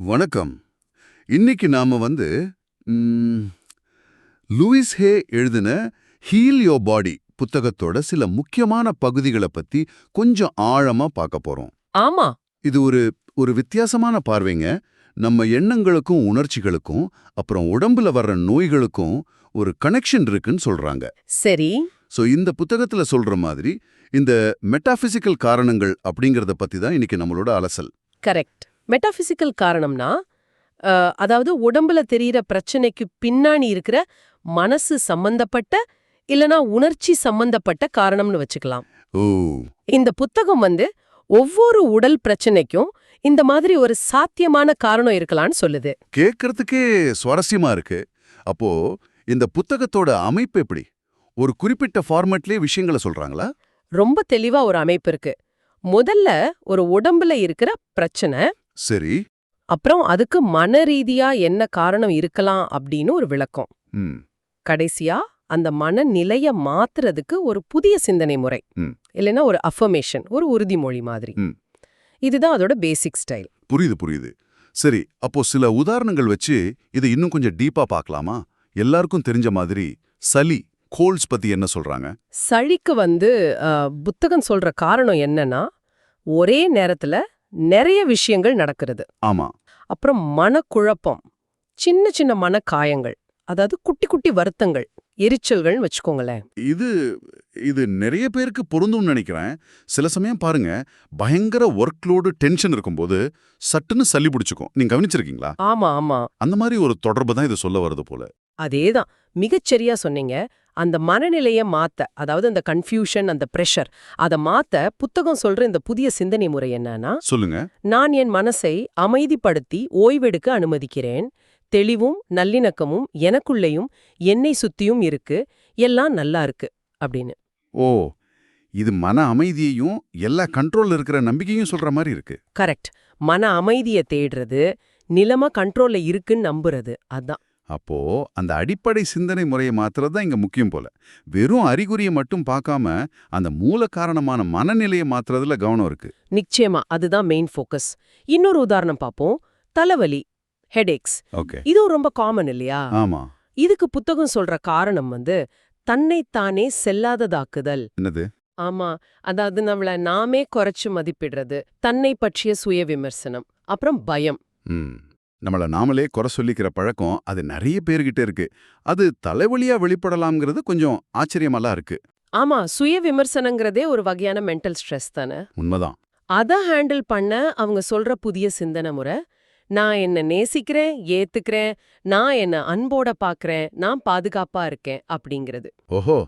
வணக்கம். இன்னைக்கு நாம வந்து லூயிஸ் ஹே எழுதின ஹீல் யோ பாடி புத்தகத்தோட சில முக்கியமான பகுதிகளை பத்தி கொஞ்சம் ஆழமா பார்க்க போறோம். ஆமா. இது ஒரு ஒரு வித்தியாசமான பார்வைங்க. நம்ம எண்ணங்களுக்கும் உணர்ச்சிகளுக்கும் அப்புறம் உடம்புல வர்ற நோய்களுக்கும் ஒரு கனெக்ஷன் இருக்குன்னு சொல்றாங்க. சரி. சோ இந்த புத்தகத்துல சொல்ற மாதிரி இந்த மெட்டாபிசிக்கல் காரணங்கள் அப்படிங்கறத பத்தி தான் இன்னைக்கு நம்மளோட அலசல். கரெக்ட் மெட்டாபிசிக்கல் காரணம்னா அதாவது உடம்புல தெரியிற பிரச்சனைக்கு பின்னாடி இருக்கிற மனசு சம்பந்தப்பட்ட இல்லனா உணர்ச்சி சம்பந்தப்பட்ட காரணம்னு வச்சுக்கலாம். ஓ. இந்த புத்தகம் வந்து ஒவ்வொரு உடல் பிரச்சனைக்கும் இந்த மாதிரி ஒரு சாத்தியமான காரணம் இருக்கலாம்னு சொல்லுது. கேட்கறதுக்கே சுவாரஸ்யமா இருக்கு. அப்போ இந்த புத்தகத்தோட அமைப்பு எப்படி? ஒரு குறிப்பிட்ட ஃபார்மேட்லயே விஷயங்களை சொல்றாங்களா? ரொம்ப தெளிவா ஒரு அமைப்பு இருக்கு. முதல்ல ஒரு உடம்புல இருக்கிற பிரச்சனை சரி. அப்புறம் அதுக்கு மன ரீதியா என்ன காரணம் இருக்கலாம் அப்படின்னு ஒரு விளக்கம். கடைசியா அந்த மனநிலைய மாத்துறதுக்கு ஒரு புதிய சிந்தனை முறை. இல்லைன்னா ஒரு அஃபர்மேஷன் ஒரு உறுதிமொழி மாதிரி. இதுதான் அதோட பேசிக் ஸ்டைல் புரியுது புரியுது. சரி அப்போ சில உதாரணங்கள் வச்சு இதை இன்னும் கொஞ்சம் டீப்பா பார்க்கலாமா? எல்லாருக்கும் தெரிஞ்ச மாதிரி சளி கோல்ஸ் பத்தி என்ன சொல்றாங்க? சளிக்கு வந்து புத்தகம் சொல்ற காரணம் என்னன்னா ஒரே நேரத்துல நிறைய விஷயங்கள் நடக்கிறது. ஆமா. அப்புறம் மனக்குழப்பம். சின்ன சின்ன மனக்காயங்கள். அதாவது குட்டி குட்டி வருத்தங்கள் எரிச்சல்கள்னு வச்சுக்கோங்களேன். இது இது நிறைய பேருக்கு பொருந்தும்னு நினைக்கிறேன். சில சமயம் பாருங்க பயங்கர ஒர்க் லோடு டென்ஷன் இருக்கும்போது சட்டுன்னு சளி பிடிச்சுக்கும். நீங்க கவனிச்சிருக்கீங்களா? ஆமா ஆமா. அந்த மாதிரி ஒரு தொடர்பு தான் இது சொல்ல வருது போல. அதேதான். மிகச்சரியா சொன்னீங்க. அந்த மனநிலைய மாத்த அதாவது அந்த கன்ஃபியூஷன் அந்த பிரஷர் அத மாத்த புத்தகம் சொல்ற இந்த புதிய சிந்தனை முறை என்னன்னா சொல்லுங்க. நான் என் மனசை அமைதிப்படுத்தி ஓய்வெடுக்க அனுமதிக்கிறேன். தெளிவும் நல்லிணக்கமும் எனக்குள்ளேயும் என்னை சுத்தியும் இருக்கு. எல்லாம் நல்லா இருக்கு அப்படின்னு. ஓ இது மன அமைதியையும் எல்லா கண்ட்ரோல்ல இருக்கிற நம்பிக்கையும் சொல்ற மாதிரி இருக்கு. கரெக்ட் மன அமைதியை தேடுறது நிலமா கண்ட்ரோல்ல இருக்குன்னு நம்புறது அதான். அப்போ அந்த அடிப்படை சிந்தனை முறையை மாத்துறது தான் இங்க முக்கியம் போல. வெறும் அறிகுறியை மட்டும் பார்க்காம அந்த மூல காரணமான மனநிலையை மாத்துறதுல கவனம் இருக்கு. நிச்சயமா அதுதான் மெயின் ஃபோக்கஸ் இன்னொரு உதாரணம் பார்ப்போம். தலைவலி ஹெடேக்ஸ் ஓகே. இதுவும் ரொம்ப காமன் இல்லையா? ஆமா. இதுக்கு புத்தகம் சொல்ற காரணம் வந்து தன்னைத்தானே செல்லாததாக்குதல். என்னது? ஆமா அதாவது நம்மள நாமே குறைச்சு மதிப்பிடுறது தன்னை பற்றிய சுய விமர்சனம் அப்புறம் பயம். ம். நம்மள நாமளே குறை சொல்லிக்கிற பழக்கம் அது நிறைய பேர்கிட்ட இருக்கு. அது தலைவலியா வெளிப்படலாம்ங்கிறது கொஞ்சம் ஆச்சரியமெல்லாம் இருக்கு. ஆமா சுய விமர்சனங்கிறதே ஒரு வகையான மென்டல் ஸ்ட்ரெஸ் தானே? உண்மைதான். அத ஹேண்டில் பண்ண அவங்க சொல்ற புதிய சிந்தனை முறை நான் என்ன நேசிக்கிறேன் ஏத்துக்கிறேன் நான் என்ன அன்போட பாக்குறேன் நான் பாதுகாப்பா இருக்கேன் அப்படிங்கிறது. ஓஹோ!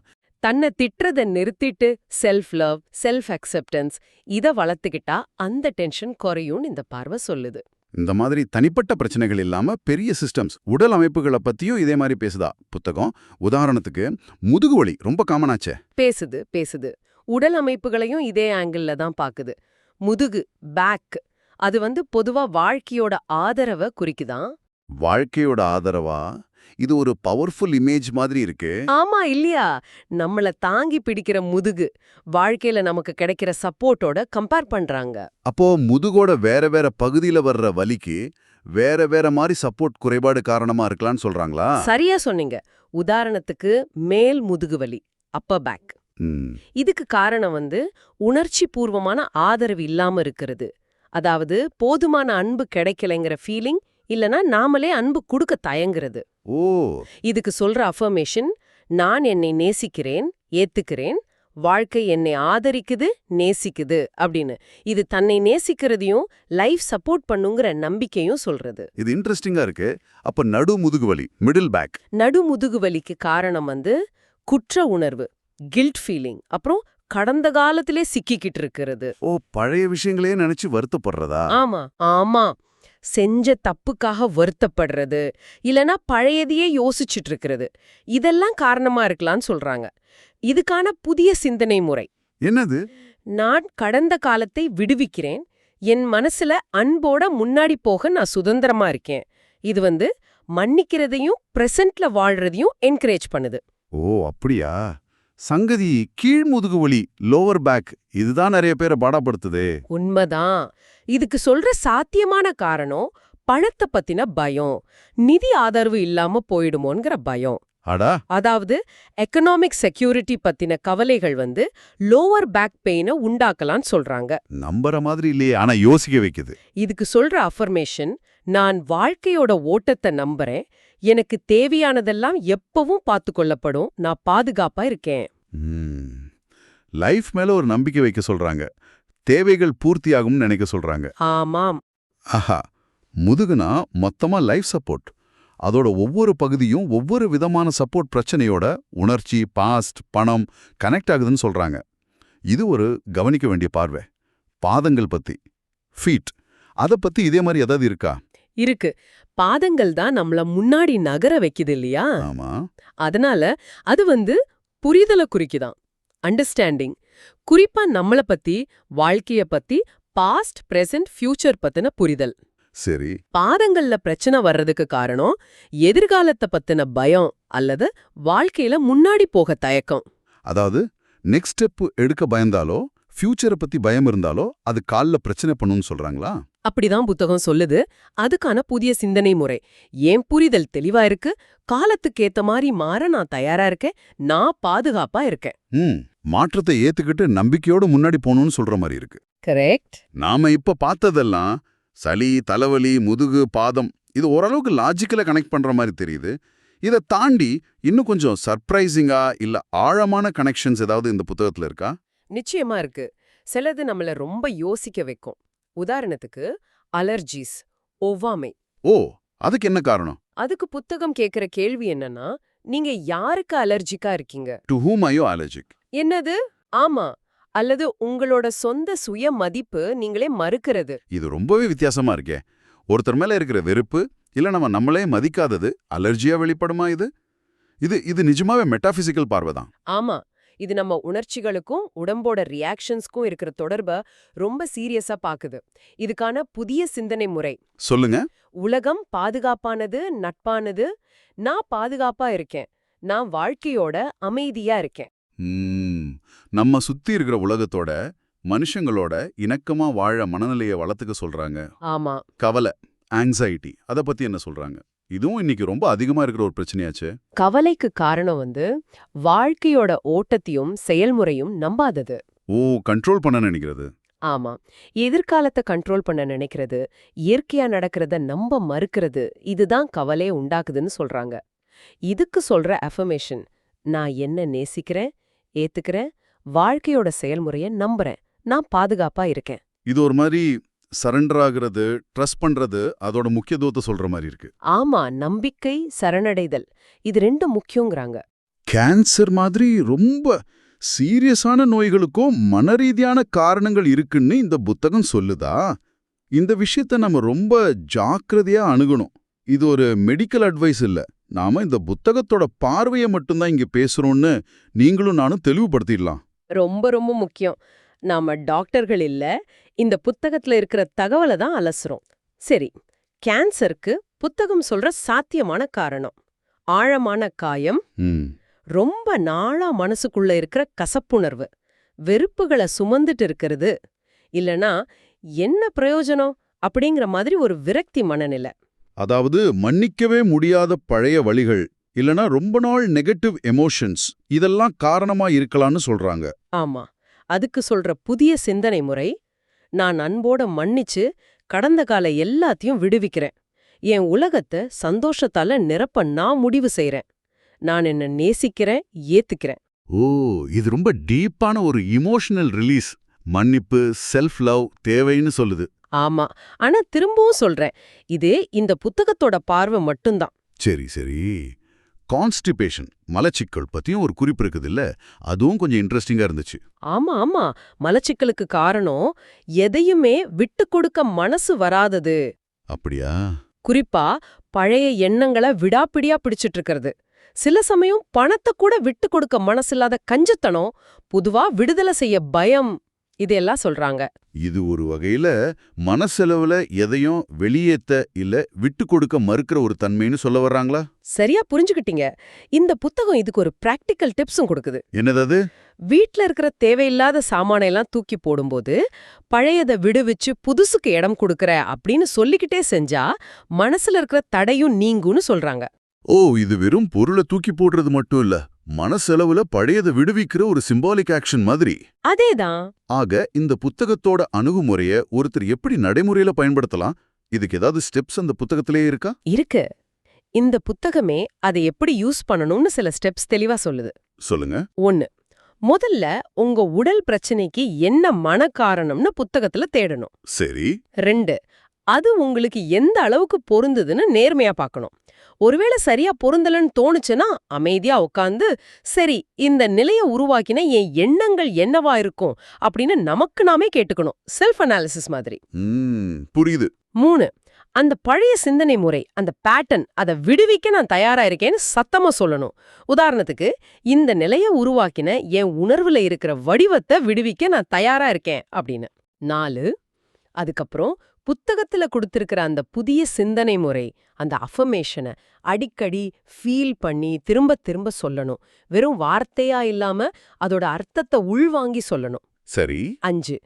தன்னை திட்டுறத நிறுத்திட்டு செல்ஃப் லவ் செல்ஃப் அக்செப்டன்ஸ் இத வளர்த்துக்கிட்டா அந்த டென்ஷன் குறையும்னு இந்த பார்வை சொல்லுது. இந்த மாதிரி தனிப்பட்ட பிரச்சனைகள் இல்லாம பெரிய சிஸ்டம்ஸ் உடல் அமைப்புகளை பத்தியும் இதே மாதிரி பேசுதா? புத்தகம். உதாரணத்துக்கு முதுகுவலி ரொம்ப காமனாச்சே பேசுது பேசுது. உடல் அமைப்புகளையும் இதே ஆங்கிள் தான் பாக்குது. முதுகு பேக் அது வந்து பொதுவா வாழ்க்கையோட ஆதரவை குறிக்குதாம் வாழ்க்கையோட ஆதரவா? இது ஒரு பவர்ஃபுல் இமேஜ் மாதிரி இருக்கு. ஆமா இல்லையா? நம்மள தாங்கி பிடிக்கிற முதுகு வாழ்க்கையில நமக்கு கிடைக்கிற சப்போர்ட்டோட கம்பேர் பண்றாங்க. அப்போ முதுகோட வேற வேற பகுதியில வர்ற வலிக்கு வேற வேற மாதிரி சப்போர்ட் குறைபாடு காரணமா இருக்கலாம்னு சொல்றாங்களா? சரியா சொன்னீங்க. உதாரணத்துக்கு மேல் முதுகு வலி அப்பர் பேக் இதுக்கு காரணம் வந்து உணர்ச்சி பூர்வமான ஆதரவு இல்லாம இருக்கிறது. அதாவது போதுமான அன்பு கிடைக்கலைங்கிற ஃபீலிங் இல்லனா நாமளே அன்பு கொடுக்க தயங்குறது. ஓ. இதுக்கு சொல்ற அஃபர்மேஷன் நான் என்னை நேசிக்கிறேன் ஏத்துக்கிறேன் வாழ்க்கை என்னை ஆதரிக்குது நேசிக்குது அப்படின்னு. இது தன்னை நேசிக்கிறதையும் லைஃப் சப்போர்ட் பண்ணுங்கிற நம்பிக்கையும் சொல்றது. இது இன்ட்ரெஸ்டிங்கா இருக்கு. அப்ப நடு முதுகுவலி மிடில் பேக் நடுமுதுகு வலிக்கு காரணம் வந்து குற்ற உணர்வு கில்ட் ஃபீலிங் அப்புறம் கடந்த காலத்திலே சிக்கிக்கிட்டு இருக்கிறது. ஓ பழைய விஷயங்களே நினைச்சு வருத்தப்படுறதா? ஆமா ஆமா. செஞ்ச தப்புக்காக வருத்தப்படுறது இல்லனா பழையதையே யோசிச்சுட்டு இருக்கிறது இதெல்லாம் காரணமா இருக்கலாம்னு சொல்றாங்க. இதுக்கான புதிய சிந்தனை முறை. என்னது? நான் கடந்த காலத்தை விடுவிக்கிறேன். என் மனசுல அன்போட முன்னாடி போக நான் சுதந்திரமா இருக்கேன். இது வந்து மன்னிக்கிறதையும் பிரசன்ட்ல வாழ்றதையும் என்கரேஜ் பண்ணுது. ஓ அப்படியா? சங்கதி கீழ் முதுகுவலி லோவர் பேக் இதுதான் நிறைய பேரை பாடப்படுத்துதே. உண்மைதான். இதுக்கு சொல்ற சாத்தியமான காரணம் பணத்தை பத்தின பயம். நிதி ஆதரவு இல்லாம போயிடுமோங்கிற பயம். அடா. அதாவது எக்கனாமிக் செக்யூரிட்டி பத்தின கவலைகள் வந்து லோவர் பேக் பெயினை உண்டாக்கலாம்னு சொல்றாங்க. நம்புற மாதிரி இல்லையே ஆனா யோசிக்க வைக்குது. இதுக்கு சொல்ற அஃபர்மேஷன் நான் வாழ்க்கையோட ஓட்டத்தை நம்புறேன். எனக்கு தேவையானதெல்லாம் எப்பவும் பார்த்து கொள்ளப்படும். நான் பாதுகாப்பா இருக்கேன். லைஃப் மேல ஒரு நம்பிக்கை வைக்க சொல்றாங்க. தேவைகள் பூர்த்தியாகும்னு நினைக்க சொல்றாங்க. ஆமாம். ஆஹா. முதுகுனா மொத்தமா லைஃப் சப்போர்ட். அதோட ஒவ்வொரு பகுதியும் ஒவ்வொரு விதமான சப்போர்ட் பிரச்சனையோட உணர்ச்சி பாஸ்ட் பணம் கனெக்ட் ஆகுதுன்னு சொல்றாங்க. இது ஒரு கவனிக்க வேண்டிய பார்வை. பாதங்கள் பத்தி. ஃபீட். அத பத்தி இதே மாதிரி ஏதாவது இருக்கா? இருக்கு. பாதங்கள் தான் நம்மள முன்னாடி நகர வைக்குது இல்லையா? அதனால அது வந்து புரிதலை குறிக்குதாம் அண்டர்ஸ்டாண்டிங் குறிப்பா நம்மள பத்தி வாழ்க்கைய பத்தி பாஸ்ட் பிரசன்ட் ஃபியூச்சர் பத்தின புரிதல். சரி. பாதங்கள்ல பிரச்சனை வர்றதுக்கு காரணம் எதிர்காலத்தை பத்தின பயம் அல்லது வாழ்க்கையில முன்னாடி போக தயக்கம். அதாவது நெக்ஸ்ட் ஸ்டெப் எடுக்க பயந்தாலோ ஃபியூச்சரை பத்தி பயம் இருந்தாலோ அது கால்ல பிரச்சனை பண்ணுன்னு சொல்றாங்களா? அப்படிதான் புத்தகம் சொல்லுது. அதுக்கான புதிய சிந்தனை முறை. ஏன் புரிதல் தெளிவா இருக்கு? காலத்துக்கு ஏத்த மாதிரி மாற நான் தயாரா இருக்கேன். நான் பாதுகாப்பா இருக்கேன். மாற்றத்தை ஏத்துக்கிட்டு நம்பிக்கையோட முன்னாடி போகணும்னு சொல்ற மாதிரி இருக்கு. கரெக்ட். நாம இப்ப பார்த்ததெல்லாம் சளி தலைவலி முதுகு பாதம் இது ஓரளவுக்கு லாஜிக்கலா கனெக்ட் பண்ற மாதிரி தெரியுது. இதை தாண்டி இன்னும் கொஞ்சம் சர்ப்ரைசிங்கா இல்ல ஆழமான கனெக்ஷன்ஸ் ஏதாவது இந்த புத்தகத்துல இருக்கா? நிச்சயமா இருக்கு. சிலது நம்மள ரொம்ப யோசிக்க வைக்கும். உதாரணத்துக்கு அலர்ஜிஸ் ஒவ்வாமை. ஓ அதுக்கு என்ன காரணம்? அதுக்கு புத்தகம் கேக்குற கேள்வி என்னன்னா நீங்க யாருக்கு அலர்ஜிக்கா இருக்கீங்க? டு ஹூம் ஐயோ அலர்ஜிக் என்னது? ஆமா. அல்லது உங்களோட சொந்த சுய மதிப்பு நீங்களே மறுக்கிறது. இது ரொம்பவே வித்தியாசமா இருக்கே. ஒருத்தர் மேல இருக்கிற வெறுப்பு இல்ல நம்ம நம்மளே மதிக்காதது அலர்ஜியா வெளிப்படுமா இது? இது இது நிஜமாவே மெட்டாபிசிக்கல் பார்வைதான். ஆமா. இது நம்ம உணர்ச்சிகளுக்கும் உடம்போட ரியாக்ஷன்ஸ்க்கும் இருக்கிற தொடர்ப ரொம்ப சீரியஸா பாக்குது. இதுக்கான புதிய சிந்தனை முறை. சொல்லுங்க. உலகம் பாதுகாப்பானது நட்பானது. நான் பாதுகாப்பா இருக்கேன். நான் வாழ்க்கையோட அமைதியா இருக்கேன். நம்ம சுத்தி இருக்கிற உலகத்தோட மனுஷங்களோட இணக்கமா வாழ மனநிலையை வளர்த்துக்க சொல்றாங்க. ஆமா. கவலை ஆங்ஸைட்டி அத பத்தி என்ன சொல்றாங்க? இதுவும் இன்னைக்கு ரொம்ப அதிகமா இருக்கிற ஒரு பிரச்சனையாச்சு. கவலைக்கு காரணம் வந்து வாழ்க்கையோட ஓட்டத்தையும் செயல்முறையும் நம்பாதது. ஓ கண்ட்ரோல் பண்ண நினைக்கிறது. ஆமா. எதிர்காலத்தை கண்ட்ரோல் பண்ண நினைக்கிறது இயற்கையா நடக்கிறத நம்ப மறுக்கிறது இதுதான் கவலையை உண்டாக்குதுன்னு சொல்றாங்க. இதுக்கு சொல்ற அஃபர்மேஷன் நான் என்ன நேசிக்கிறேன் ஏத்துக்கிறேன் வாழ்க்கையோட செயல்முறைய நம்புறேன் நான் பாதுகாப்பா இருக்கேன். இது ஒரு மாதிரி சரண்டர் ஆகுறது ட்ரஸ்ட் பண்றது அதோட முக்கியத்துவத்தை சொல்ற மாதிரி இருக்கு. ஆமா நம்பிக்கை சரணடைதல் இது ரெண்டும் முக்கியங்கிறாங்க. கேன்சர் மாதிரி ரொம்ப சீரியஸான நோய்களுக்கும் மனரீதியான காரணங்கள் இருக்குன்னு இந்த புத்தகம் சொல்லுதா? இந்த விஷயத்த நம்ம ரொம்ப ஜாக்கிரதையா அணுகணும். இது ஒரு மெடிக்கல் அட்வைஸ் இல்ல. நாம இந்த புத்தகத்தோட பார்வையை மட்டும்தான் இங்க பேசுறோம்னு நீங்களும் நானும் தெளிவுபடுத்திடலாம். ரொம்ப ரொம்ப முக்கியம். நாம டாக்டர்கள் இல்ல இந்த புத்தகத்துல இருக்கிற தகவலை தான் அலசுறோம். சரி கேன்சருக்கு புத்தகம் சொல்ற சாத்தியமான காரணம். ஆழமான காயம் ரொம்ப நாளா மனசுக்குள்ள இருக்கிற கசப்புணர்வு வெறுப்புகளை சுமந்துட்டு இருக்கிறது. இல்லனா என்ன பிரயோஜனம்? அப்படிங்கிற மாதிரி ஒரு விரக்தி மனநிலை. அதாவது மன்னிக்கவே முடியாத பழைய வழிகள் இல்லனா ரொம்ப நாள் நெகட்டிவ் எமோஷன்ஸ் இதெல்லாம் காரணமா இருக்கலாம்னு சொல்றாங்க. ஆமா அதுக்கு சொல்ற புதிய சிந்தனை முறை நான் அன்போட மன்னிச்சு கடந்த கால எல்லாத்தையும் விடுவிக்கிறேன். என் உலகத்தை சந்தோஷத்தால நிரப்ப நான் முடிவு செய்றேன். நான் என்ன நேசிக்கிறேன் ஏத்துக்கிறேன். ஓ இது ரொம்ப டீப்பான ஒரு இமோஷனல் ரிலீஸ். மன்னிப்பு செல்ஃப் லவ் தேவைன்னு சொல்லுது. ஆமா ஆனா திரும்பவும் சொல்றேன். இது இந்த புத்தகத்தோட பார்வை மட்டும்தான். சரி சரி. கான்ஸ்டிபேஷன் மலச்சிக்கல் பத்தியும் ஒரு குறிப்பு இருக்குது இல்ல அதுவும் கொஞ்சம் இன்ட்ரெஸ்டிங்கா இருந்துச்சு. ஆமா ஆமா. மலச்சிக்கலுக்கு காரணம் எதையுமே விட்டு கொடுக்க மனசு வராதது. அப்படியா? குறிப்பா பழைய எண்ணங்களை விடாப்பிடியா பிடிச்சிட்டு இருக்கிறது சில சமயம் பணத்தை கூட விட்டு கொடுக்க மனசில்லாத கஞ்சத்தனம் பொதுவா விடுதலை செய்ய பயம். இதெல்லாம் சொல்றாங்க. இது ஒரு வகையில மனசெலவுல எதையும் வெளியேத்த இல்ல விட்டு கொடுக்க மறுக்கிற ஒரு தன்மைன்னு சொல்ல வர்றாங்களா? சரியா புரிஞ்சுக்கிட்டீங்க. இந்த புத்தகம் இதுக்கு ஒரு பிராக்டிக்கல் டிப்ஸும் கொடுக்குது. என்னது அது? வீட்ல இருக்கிற தேவையில்லாத சாமானையெல்லாம் தூக்கி போடும்போது பழையதை விடுவிச்சு புதுசுக்கு இடம் கொடுக்கற அப்படின்னு சொல்லிக்கிட்டே செஞ்சா மனசுல இருக்கிற தடையும் நீங்கும்னு சொல்றாங்க. ஓ இது வெறும் பொருளை தூக்கி போடுறது மட்டும் இல்ல. மனசெலவுல பழையதை விடுவிக்கிற ஒரு சிம்பாலிக் ஆக்ஷன் மாதிரி. அதேதான். ஆக இந்த புத்தகத்தோட அணுகுமுறைய ஒருத்தர் எப்படி நடைமுறையில பயன்படுத்தலாம்? இதுக்கு ஏதாவது ஸ்டெப்ஸ் அந்த புத்தகத்திலே இருக்கா? இருக்கு. இந்த புத்தகமே அதை எப்படி யூஸ் பண்ணணும்னு சில ஸ்டெப்ஸ் தெளிவா சொல்லுது. சொல்லுங்க. ஒன்னு முதல்ல உங்க உடல் பிரச்சனைக்கு என்ன மனக்காரணம்னு புத்தகத்துல தேடணும். சரி. ரெண்டு அது உங்களுக்கு எந்த அளவுக்கு பொருந்துதுன்னு நேர்மையா பார்க்கணும். ஒருவேளை சரியா பொருந்தலன்னு தோணுச்சுன்னா அமைதியா உட்காந்து சரி இந்த நிலைய உருவாக்கின என் எண்ணங்கள் என்னவா இருக்கும்? அப்படின்னு நமக்கு நாமே கேட்டுக்கணும். செல்ஃப் அனாலிசிஸ் மாதிரி. புரியுது. மூணு அந்த பழைய சிந்தனை முறை அந்த பேட்டர்ன் அதை விடுவிக்க நான் தயாரா இருக்கேன்னு சத்தமா சொல்லணும். உதாரணத்துக்கு இந்த நிலைய உருவாக்கின என் உணர்வுல இருக்கிற வடிவத்தை விடுவிக்க நான் தயாரா இருக்கேன் அப்படின்னு. நாலு அதுக்கப்புறம் புத்தகத்துல கொடுத்திருக்கிற அந்த புதிய சிந்தனை முறை அந்த அஃபர்மேஷனை அடிக்கடி ஃபீல் பண்ணி திரும்ப திரும்ப சொல்லணும். வெறும் வார்த்தையா இல்லாம அதோட அர்த்தத்தை உள்வாங்கி சொல்லணும். சரி. அஞ்சு.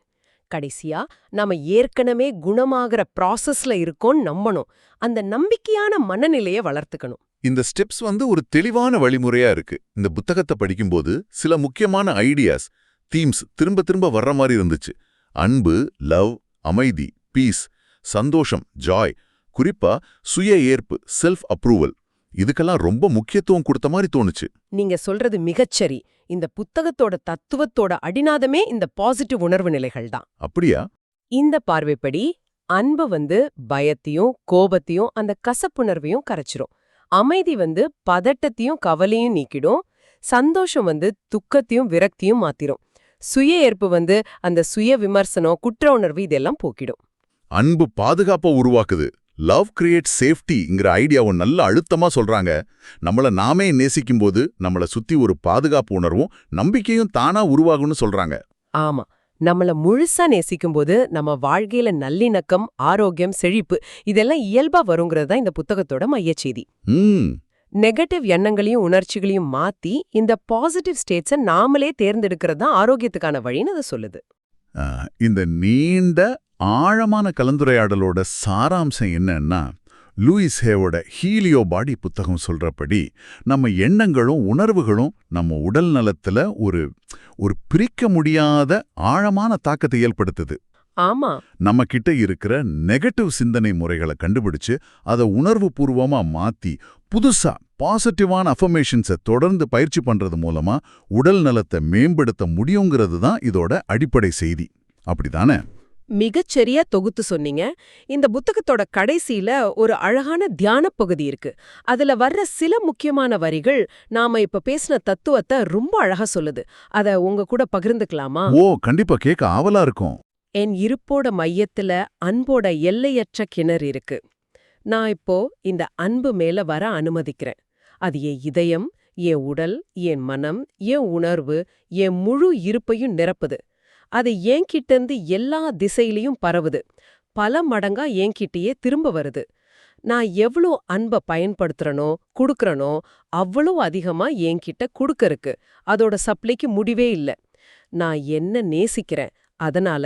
கடைசியா நாம ஏற்கனவே குணமாகிற ப்ராசஸ்ல இருக்கோம்னு நம்பணும். அந்த நம்பிக்கையான மனநிலைய வளர்த்துக்கணும். இந்த ஸ்டெப்ஸ் வந்து ஒரு தெளிவான வழிமுறையா இருக்கு. இந்த புத்தகத்தை படிக்கும்போது சில முக்கியமான ஐடியாஸ் தீம்ஸ் திரும்ப திரும்ப வர்ற மாதிரி இருந்துச்சு. அன்பு லவ் அமைதி பீஸ் சந்தோஷம் ஜாய் குறிப்பா சுய ஏற்பு செல்ஃப் அப்ரூவல் இதுக்கெல்லாம் ரொம்ப முக்கியத்துவம் கொடுத்த மாதிரி தோணுச்சு. நீங்க சொல்றது மிகச்சரி. இந்த புத்தகத்தோட தத்துவத்தோட அடிநாதமே இந்த பாசிட்டிவ் உணர்வு நிலைகள் தான். அப்படியா? இந்த பார்வைப்படி அன்பு வந்து பயத்தையும் கோபத்தையும் அந்த கசப்புணர்வையும் கரைச்சிரும். அமைதி வந்து பதட்டத்தையும் கவலையும் நீக்கிடும். சந்தோஷம் வந்து துக்கத்தையும் விரக்தியும் மாத்திரும். சுய ஏற்பு வந்து அந்த சுய விமர்சனம் குற்ற உணர்வு இதெல்லாம் போக்கிடும். அன்பு பாதுகாப்பை உருவாக்குது. லவ் கிரியேட் சேஃப்டிங்கிற ஐடியாவை நல்ல அழுத்தமா சொல்றாங்க. நம்மள நாமே நேசிக்கும்போது நம்மள சுத்தி ஒரு பாதுகாப்பு உணர்வும் நம்பிக்கையும் தானா உருவாகும்னு சொல்றாங்க. ஆமா. நம்மள முழுசா நேசிக்கும்போது நம்ம வாழ்க்கையில நல்லிணக்கம் ஆரோக்கியம் செழிப்பு இதெல்லாம் இயல்பா வருங்கிறது தான் இந்த புத்தகத்தோட மையச்செய்தி. ம். நெகட்டிவ் எண்ணங்களையும் உணர்ச்சிகளையும் மாத்தி இந்த பாசிட்டிவ் ஸ்டேட்ஸை நாமளே தேர்ந்தெடுக்கிறது தான் ஆரோக்கியத்துக்கான வழின்னு அது சொல்லுது. இந்த நீண்ட ஆழமான கலந்துரையாடலோட சாராம்சம் என்னன்னா லூயிஸ் ஹேவோட ஹீலியோ பாடி புத்தகம் சொல்றபடி நம்ம எண்ணங்களும் உணர்வுகளும் நம்ம உடல் நலத்துல ஒரு ஒரு பிரிக்க முடியாத ஆழமான தாக்கத்தை ஏற்படுத்துது. ஆமா. நம்ம கிட்ட இருக்கிற நெகட்டிவ் சிந்தனை முறைகளை கண்டுபிடிச்சு அதை உணர்வு பூர்வமா மாத்தி புதுசா பாசிட்டிவான அஃபர்மேஷன்ஸை தொடர்ந்து பயிற்சி பண்றது மூலமா உடல் நலத்தை மேம்படுத்த முடியுங்கிறது தான் இதோட அடிப்படை செய்தி. அப்படிதானே? மிகச்சரியா தொகுத்து சொன்னீங்க. இந்த புத்தகத்தோட கடைசியில ஒரு அழகான தியான பகுதி இருக்கு. அதுல வர்ற சில முக்கியமான வரிகள் நாம இப்ப பேசின தத்துவத்தை ரொம்ப அழகா சொல்லுது. அத உங்க கூட பகிர்ந்துக்கலாமா? ஓ கண்டிப்பா கேட்க ஆவலா இருக்கும். என் இருப்போட மையத்துல அன்போட எல்லையற்ற கிணறு இருக்கு. நான் இப்போ இந்த அன்பு மேல வர அனுமதிக்கிறேன். அது என் இதயம் என் உடல் என் மனம் என் உணர்வு என் முழு இருப்பையும் நிரப்புது. அது ஏங்கிட்டேருந்து எல்லா திசையிலையும் பரவுது. பல மடங்கா என்கிட்டயே திரும்ப வருது. நான் எவ்வளோ அன்பை பயன்படுத்துறனோ குடுக்கறனோ அவ்வளோ அதிகமா என்கிட்ட கொடுக்கறக்கு இருக்கு. அதோட சப்ளைக்கு முடிவே இல்ல. நான் என்ன நேசிக்கிறேன்? அதனால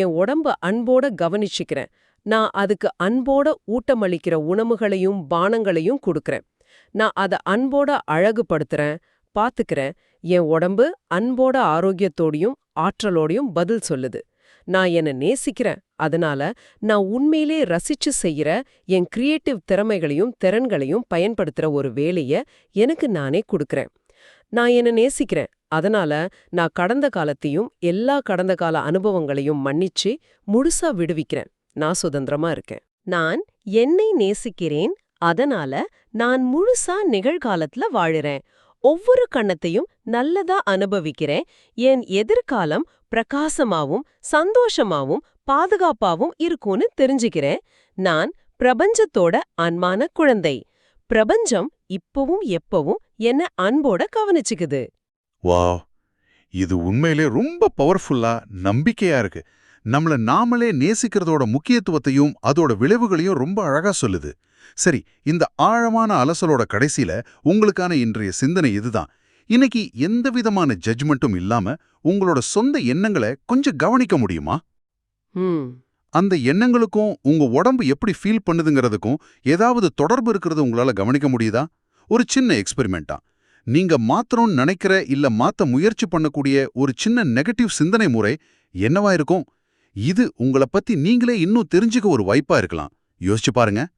என் உடம்ப அன்போட கவனிச்சுக்கிறேன். நான் அதுக்கு அன்போட ஊட்டமளிக்கிற உணவுகளையும் பானங்களையும் கொடுக்கறேன். நான் அத அன்போட அழகுபடுத்துறேன் பார்த்துக்கிறேன் என் உடம்பு அன்போட ஆரோக்கியத்தோடையும் ஆற்றலோடையும் பதில் சொல்லுது. நான் என்ன நேசிக்கிறேன். அதனால நான் உண்மையிலே ரசிச்சு செய்யற என் கிரியேட்டிவ் திறமைகளையும் திறன்களையும் பயன்படுத்துற ஒரு வேலைய எனக்கு நானே கொடுக்கறேன். நான் என்ன நேசிக்கிறேன். அதனால நான் கடந்த காலத்தையும் எல்லா கடந்த கால அனுபவங்களையும் மன்னிச்சு முழுசா விடுவிக்கிறேன். நான் சுதந்திரமா இருக்கேன். நான் என்னை நேசிக்கிறேன். அதனால நான் முழுசா நிகழ்காலத்துல வாழுறேன். ஒவ்வொரு கணத்தையும் நல்லதா அனுபவிக்கிறேன். என் எதிர்காலம் பிரகாசமாவும் சந்தோஷமாவும் பாதுகாப்பாவும் இருக்கும்னு தெரிஞ்சுக்கிறேன். நான் பிரபஞ்சத்தோட அன்பான குழந்தை. பிரபஞ்சம் இப்பவும் எப்பவும் என்ன அன்போட கவனிச்சுக்குது. வா இது உண்மையிலே ரொம்ப பவர்ஃபுல்லா நம்பிக்கையா இருக்கு. நம்மள நாமளே நேசிக்கிறதோட முக்கியத்துவத்தையும் அதோட விளைவுகளையும் ரொம்ப அழகா சொல்லுது. சரி இந்த ஆழமான அலசலோட கடைசியில உங்களுக்கான இன்றைய சிந்தனை இதுதான். இன்னைக்கு எந்த விதமான ஜட்ஜ்மெண்ட்டும் இல்லாம உங்களோட சொந்த எண்ணங்களை கொஞ்சம் கவனிக்க முடியுமா? அந்த எண்ணங்களுக்கும் உங்க உடம்பு எப்படி ஃபீல் பண்ணுதுங்கிறதுக்கும் ஏதாவது தொடர்பு இருக்கிறது உங்களால கவனிக்க முடியுதா? ஒரு சின்ன எக்ஸ்பெரிமெண்டா நீங்க மாத்தணும்னு நினைக்கிற இல்ல மாத்த முயற்சி பண்ணக்கூடிய ஒரு சின்ன நெகட்டிவ் சிந்தனை முறை என்னவா இருக்கும்? இது உங்களை பத்தி நீங்களே இன்னும் தெரிஞ்சுக்க ஒரு வாய்ப்பா இருக்கலாம். யோசிச்சு பாருங்க.